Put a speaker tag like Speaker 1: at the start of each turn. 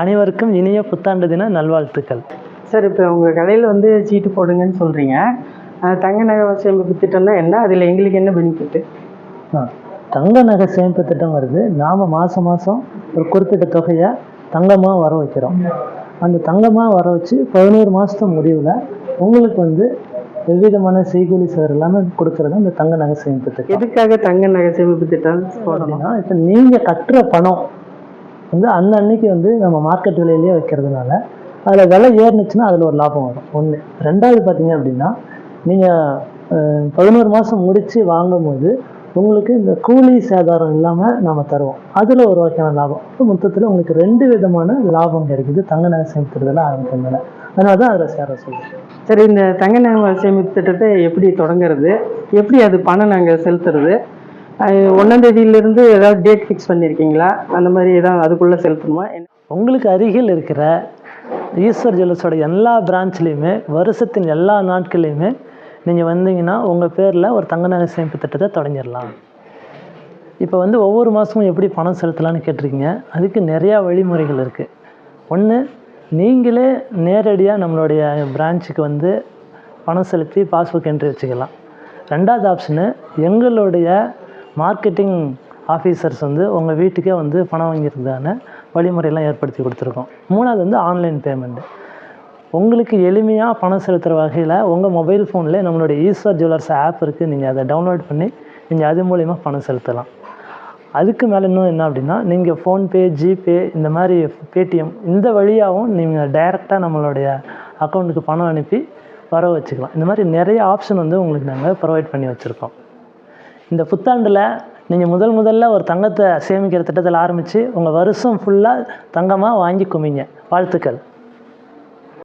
Speaker 1: அனைவருக்கும் இனிய புத்தாண்டு தின நல்வாழ்த்துக்கள்.
Speaker 2: சார் இப்போ உங்கள் கடையில் வந்து சீட்டு போடுங்கன்னு சொல்கிறீங்க தங்க நகை சேமிப்பு திட்டம்னா என்ன? அதில் எங்களுக்கு என்ன பெனிஃபிட்டு
Speaker 1: தங்க நகை சேமிப்பு திட்டம் வருது. நாம் மாதம் மாதம் ஒரு குறிப்பிட்ட தொகையை தங்கமாக வர வைக்கிறோம். அந்த தங்கமாக வர வச்சு பதினோரு மாதத்து முடிவில் உங்களுக்கு வந்து எவ்விதமான செய்கூலி சேர் இல்லாமல் கொடுக்குறது அந்த தங்க நகை சேமிப்பு திட்டம்.
Speaker 2: எதுக்காக தங்க நகை சேமிப்பு திட்டம் போடணும்?
Speaker 1: அப்படின்னா இப்போ நீங்கள் கட்டுற பணம் வந்து அந்த அன்னைக்கு வந்து நம்ம மார்க்கெட் விலையிலேயே வைக்கிறதுனால அதில் விலை ஏறுனுச்சுன்னா அதில் ஒரு லாபம் வரும். ஒன்று ரெண்டாவது பார்த்தீங்க அப்படின்னா நீங்கள் பதினோரு மாதம் முடித்து வாங்கும்போது உங்களுக்கு இந்த கூலி சேதாரம் இல்லாமல் நாம் தருவோம். அதில் ஒரு வகையான லாபம். இப்போ மொத்தத்தில் உங்களுக்கு ரெண்டு விதமான லாபம் கிடைக்குது. தங்க நகை சேமிக்கிறதுல ஆரம்பிக்கிறதுனால. அதனால தான் அதில் சேர சொல்லுவேன்
Speaker 2: சரி இந்த தங்க நகை சேமிப்பு திட்டத்தை எப்படி தொடங்குறது? எப்படி அது பணம் நாங்கள் செலுத்துறது? ஒன்றாந்தேதியிலேருந்து ஏதாவது டேட் ஃபிக்ஸ் பண்ணியிருக்கீங்களா அந்த மாதிரி ஏதாவது அதுக்குள்ளே செலுத்தணுமா என்ன-
Speaker 1: உங்களுக்கு அருகில் இருக்கிற ஈஸ்வர் ஜுவல்ஸோட எல்லா பிரான்ச்லேயுமே வருஷத்தின் எல்லா நாட்கள்லையுமே நீங்கள் வந்தீங்கன்னா உங்கள் பேரில் ஒரு தங்க நகை சேமிப்பு திட்டத்தை தொடங்கிடலாம். இப்போ வந்து ஒவ்வொரு மாதமும் எப்படி பணம் செலுத்தலாம்னு கேட்டிருக்கீங்க. அதுக்கு நிறையா வழிமுறைகள் இருக்குது ஒன்று நீங்களே நேரடியாக நம்மளுடைய பிரான்ச்சுக்கு வந்து பணம் செலுத்தி பாஸ்புக் என்ட்ரி வச்சுக்கலாம். ரெண்டாவது ஆப்ஷனு எங்களுடைய மார்க்கெட்டிங் ஆஃபீஸர்ஸ் வந்து உங்கள் வீட்டுக்கே வந்து பணம் வாங்கிறதுக்கான வழிமுறையெல்லாம் ஏற்படுத்தி கொடுத்துருக்கோம். மூணாவது வந்து ஆன்லைன் பேமெண்ட்டு உங்களுக்கு எளிமையாக பணம் செலுத்துகிற வகையில் உங்கள் மொபைல் ஃபோனில் நம்மளுடைய ஈஸ்வர் ஜுவல்லர்ஸ் ஆப் இருக்குது நீங்கள் அதை டவுன்லோட் பண்ணி நீங்கள் அது மூலிமா பணம் செலுத்தலாம். அதுக்கு மேலே இன்னும் என்ன அப்படின்னா நீங்கள் ஃபோன்பே ஜிபே இந்த மாதிரி பேடிஎம் இந்த வழியாகவும் நீங்கள் டைரெக்டாக நம்மளுடைய அக்கௌண்ட்டுக்கு பணம் அனுப்பி வர வச்சுக்கலாம். இந்த மாதிரி நிறைய ஆப்ஷன் வந்து உங்களுக்கு நாங்கள் ப்ரொவைட் பண்ணி வச்சுருக்கோம். இந்த புத்தாண்டில் நீங்கள் முதல் முதல்ல ஒரு தங்கத்தை சேமிக்கிற திட்டத்தில் ஆரம்பித்து உங்கள் வருஷம் ஃபுல்லாக தங்கமாக வாங்கி குமிங்க வாழ்த்துக்கள்.